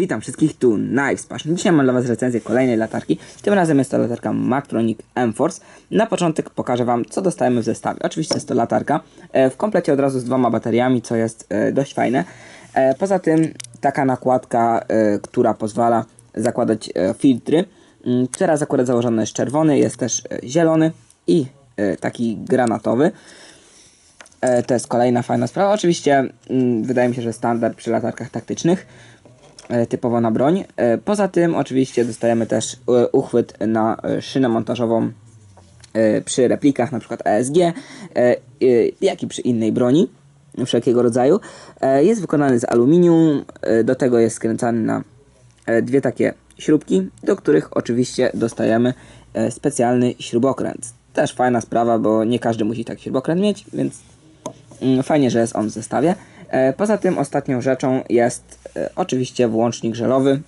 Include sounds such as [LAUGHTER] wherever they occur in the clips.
Witam wszystkich, tu Knives Passion. Dzisiaj mam dla Was recenzję kolejnej latarki. Tym razem jest to latarka Mactronic M-Force. Na początek pokażę Wam, co dostajemy w zestawie. Oczywiście jest to latarka e, w komplecie od razu z dwoma bateriami, co jest e, dość fajne. E, Poza tym taka nakładka, która pozwala zakładać filtry. Mm, Teraz akurat założony jest czerwony, jest też e, zielony i e, taki granatowy. E, To jest kolejna fajna sprawa. Oczywiście mm, wydaje mi się, że standard przy latarkach taktycznych typowo na broń. Poza tym oczywiście dostajemy też uchwyt na szynę montażową przy replikach, na przykład ASG, jak i przy innej broni wszelkiego rodzaju. Jest wykonany z aluminium, do tego jest skręcany na dwie takie śrubki, do których oczywiście dostajemy e, specjalny śrubokręt. Też fajna sprawa, bo nie każdy musi taki śrubokręt mieć, więc Mm, Fajnie, że jest on w zestawie. E, Poza tym ostatnią rzeczą jest e, oczywiście włącznik żelowy,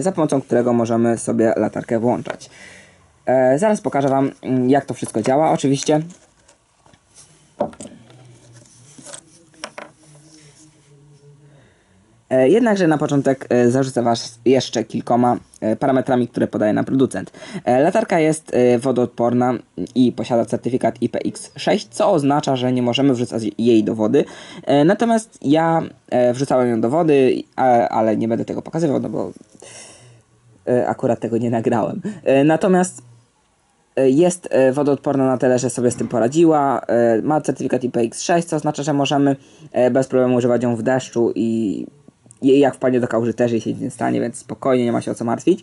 za pomocą którego możemy sobie latarkę włączać. Zaraz pokażę Wam mm, jak to wszystko działa. Oczywiście Jednakże na początek e, zarzucę Was jeszcze kilkoma e, parametrami, które podaje nam producent. E, Latarka jest e, wodoodporna i posiada certyfikat IPX6, co oznacza, że nie możemy wrzucać jej do wody. E, Natomiast ja e, wrzucałem ją do wody, ale nie będę tego pokazywał, no bo e, akurat tego nie nagrałem. E, Natomiast e, jest e, wodoodporna na tyle, że sobie z tym poradziła. e, Ma certyfikat IPX6, co oznacza, że możemy e, bez problemu używać ją w deszczu i jak wpadnie do kałuży też jej się nic nie stanie, więc spokojnie, nie ma się o co martwić.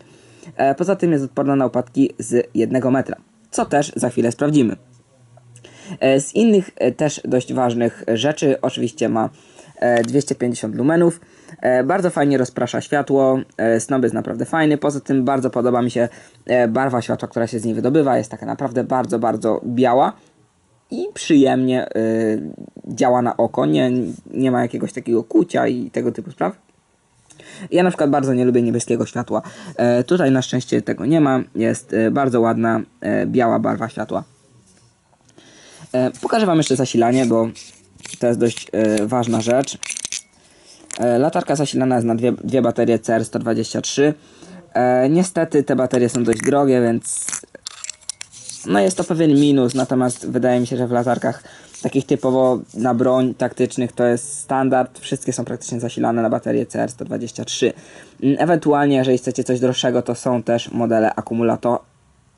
E, Poza tym jest odporna na upadki z jednego metra, co też za chwilę sprawdzimy. E, Z innych e, też dość ważnych rzeczy oczywiście ma e, 250 lumenów. Bardzo fajnie rozprasza światło, snob jest naprawdę fajny. Poza tym bardzo podoba mi się barwa światła, która się z niej wydobywa. Jest taka naprawdę bardzo, bardzo biała i przyjemnie działa na oko. Nie, nie ma jakiegoś takiego kucia i tego typu spraw. Ja na przykład bardzo nie lubię niebieskiego światła. E, tutaj na szczęście tego nie ma. Jest e, bardzo ładna e, biała barwa światła. E, pokażę Wam jeszcze zasilanie, bo to jest dość ważna rzecz. Latarka zasilana jest na dwie, dwie baterie CR123. E, niestety te baterie są dość drogie, więc no jest to pewien minus, natomiast wydaje mi się, że w latarkach takich typowo na broń taktycznych to jest standard. Wszystkie są praktycznie zasilane na baterię CR123. Mm, Ewentualnie, jeżeli chcecie coś droższego, to są też modele akumulator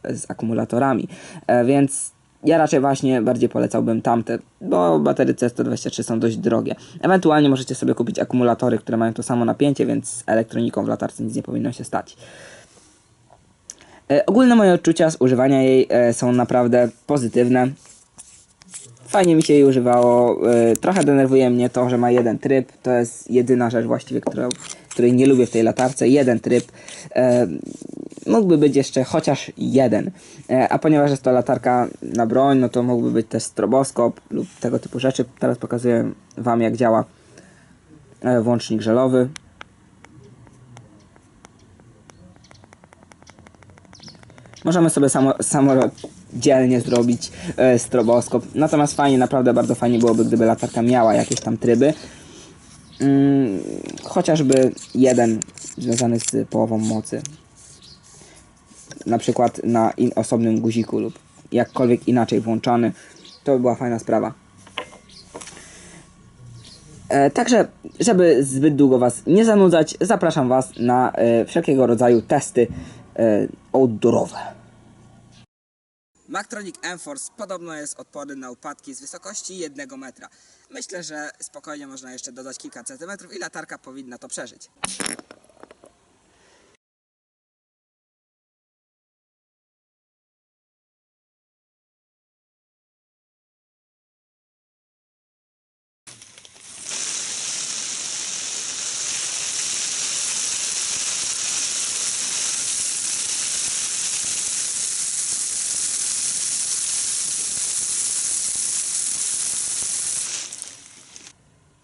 z akumulatorami. E, więc ja raczej właśnie bardziej polecałbym tamte, bo baterie CR123 są dość drogie. Ewentualnie możecie sobie kupić akumulatory, które mają to samo napięcie, więc z elektroniką w latarce nic nie powinno się stać. E, Ogólne moje odczucia z używania jej e, są naprawdę pozytywne. Fajnie mi się jej używało. e, Trochę denerwuje mnie to, że ma jeden tryb. To jest jedyna rzecz właściwie, którą, której nie lubię w tej latarce. Jeden tryb. E, Mógłby być jeszcze chociaż jeden. E, A ponieważ jest to latarka na broń, no to mógłby być też stroboskop lub tego typu rzeczy. Teraz pokazuję Wam jak działa włącznik żelowy. Możemy sobie samo, samodzielnie zrobić e, stroboskop. Natomiast fajnie, naprawdę bardzo fajnie byłoby, gdyby latarka miała jakieś tam tryby. Mm, chociażby jeden związany z połową mocy. Na przykład na osobnym guziku lub jakkolwiek inaczej włączany. To by była fajna sprawa. E, także, żeby zbyt długo Was nie zanudzać, zapraszam Was na e, wszelkiego rodzaju testy e, outdoorowe. Mactronic M-Force podobno jest odporny na upadki z wysokości 1 metra. Myślę, że spokojnie można jeszcze dodać kilka centymetrów i latarka powinna to przeżyć.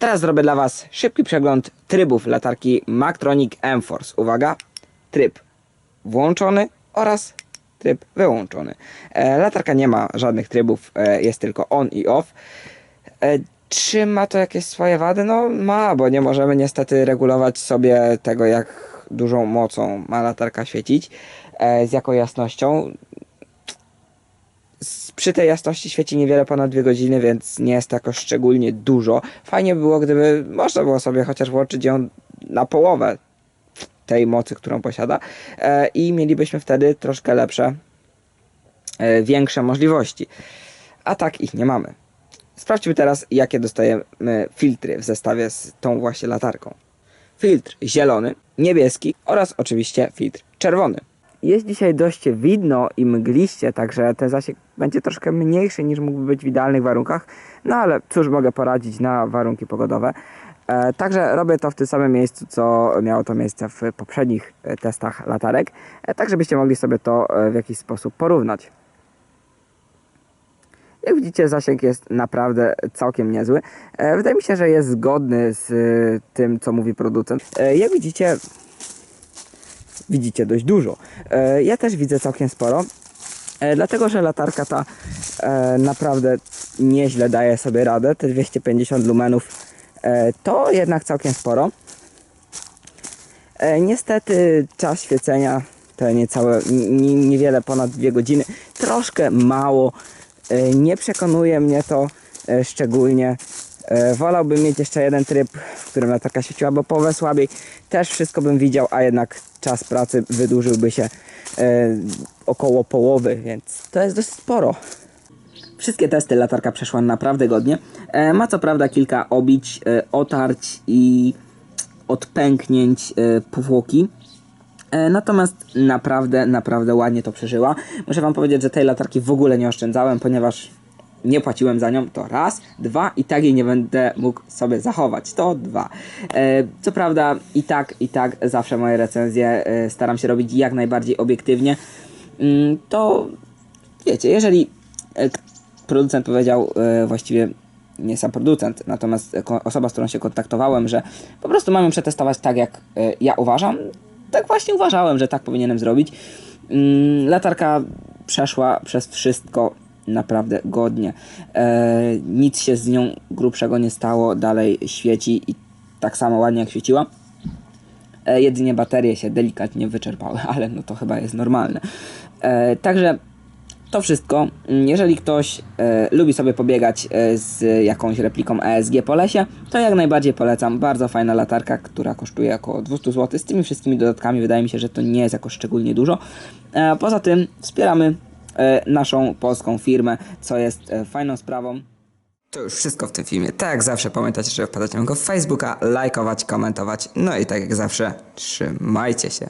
Teraz zrobię dla Was szybki przegląd trybów latarki Mactronic M-Force. Uwaga, tryb włączony oraz tryb wyłączony. E, latarka nie ma żadnych trybów, e, jest tylko on i off. E, czy ma to jakieś swoje wady? No ma, bo nie możemy niestety regulować sobie tego, jak dużą mocą ma latarka świecić, e, z jaką jasnością. Przy tej jasności świeci niewiele ponad 2 godziny, więc nie jest to jakoś szczególnie dużo. Fajnie by było, gdyby można było sobie chociaż włączyć ją na połowę tej mocy, którą posiada e, i mielibyśmy wtedy troszkę lepsze, e, większe możliwości. A tak ich nie mamy. Sprawdźmy teraz, jakie dostajemy filtry w zestawie z tą właśnie latarką. Filtr zielony, niebieski oraz oczywiście filtr czerwony. Jest dzisiaj dość widno i mgliście, także ten zasięg będzie troszkę mniejszy niż mógłby być w idealnych warunkach. No ale cóż mogę poradzić na warunki pogodowe. E, także robię to w tym samym miejscu, co miało to miejsce w poprzednich e, testach latarek, e, tak żebyście mogli sobie to e, w jakiś sposób porównać. Jak widzicie, zasięg jest naprawdę całkiem niezły. E, Wydaje mi się, że jest zgodny z e, tym, co mówi producent. E, Jak widzicie, widzicie dość dużo. E, Ja też widzę całkiem sporo. E, Dlatego, że latarka ta e, naprawdę nieźle daje sobie radę. Te 250 lumenów to jednak całkiem sporo. Niestety czas świecenia to niecałe, niewiele ponad dwie godziny. Troszkę mało. Nie przekonuje mnie to szczególnie. Wolałbym mieć jeszcze jeden tryb, w którym latarka świeciła, bo połowę słabiej też wszystko bym widział, a jednak czas pracy wydłużyłby się e, około połowy, więc to jest dość sporo. Wszystkie testy latarka przeszła naprawdę godnie. E, ma co prawda kilka obić, e, otarć i odpęknięć e, powłoki. E, Natomiast naprawdę, naprawdę ładnie to przeżyła. Muszę Wam powiedzieć, że tej latarki w ogóle nie oszczędzałem, ponieważ nie płaciłem za nią. To raz, dwa i tak jej nie będę mógł sobie zachować. To dwa. E, Co prawda i tak, i tak zawsze moje recenzje e, staram się robić jak najbardziej obiektywnie. Mm, To wiecie, jeżeli e, producent powiedział właściwie nie sam producent, natomiast osoba, z którą się kontaktowałem, że po prostu mam ją przetestować tak, jak ja uważam. Tak właśnie uważałem, że tak powinienem zrobić. Mm, Latarka przeszła przez wszystko naprawdę godnie. E, nic się z nią grubszego nie stało, dalej świeci i tak samo ładnie jak świeciła. E, jedynie baterie się delikatnie wyczerpały, [LAUGHS] ale no to chyba jest normalne. E, także to wszystko. Jeżeli ktoś e, lubi sobie pobiegać e, z jakąś repliką ESG po lesie, to jak najbardziej polecam. Bardzo fajna latarka, która kosztuje około 200 zł. Z tymi wszystkimi dodatkami wydaje mi się, że to nie jest jakoś szczególnie dużo. E, poza tym wspieramy naszą polską firmę, co jest e, fajną sprawą. To już wszystko w tym filmie. Tak jak zawsze pamiętajcie, że wpadać na mojego Facebooka, lajkować, komentować. No i tak jak zawsze, trzymajcie się.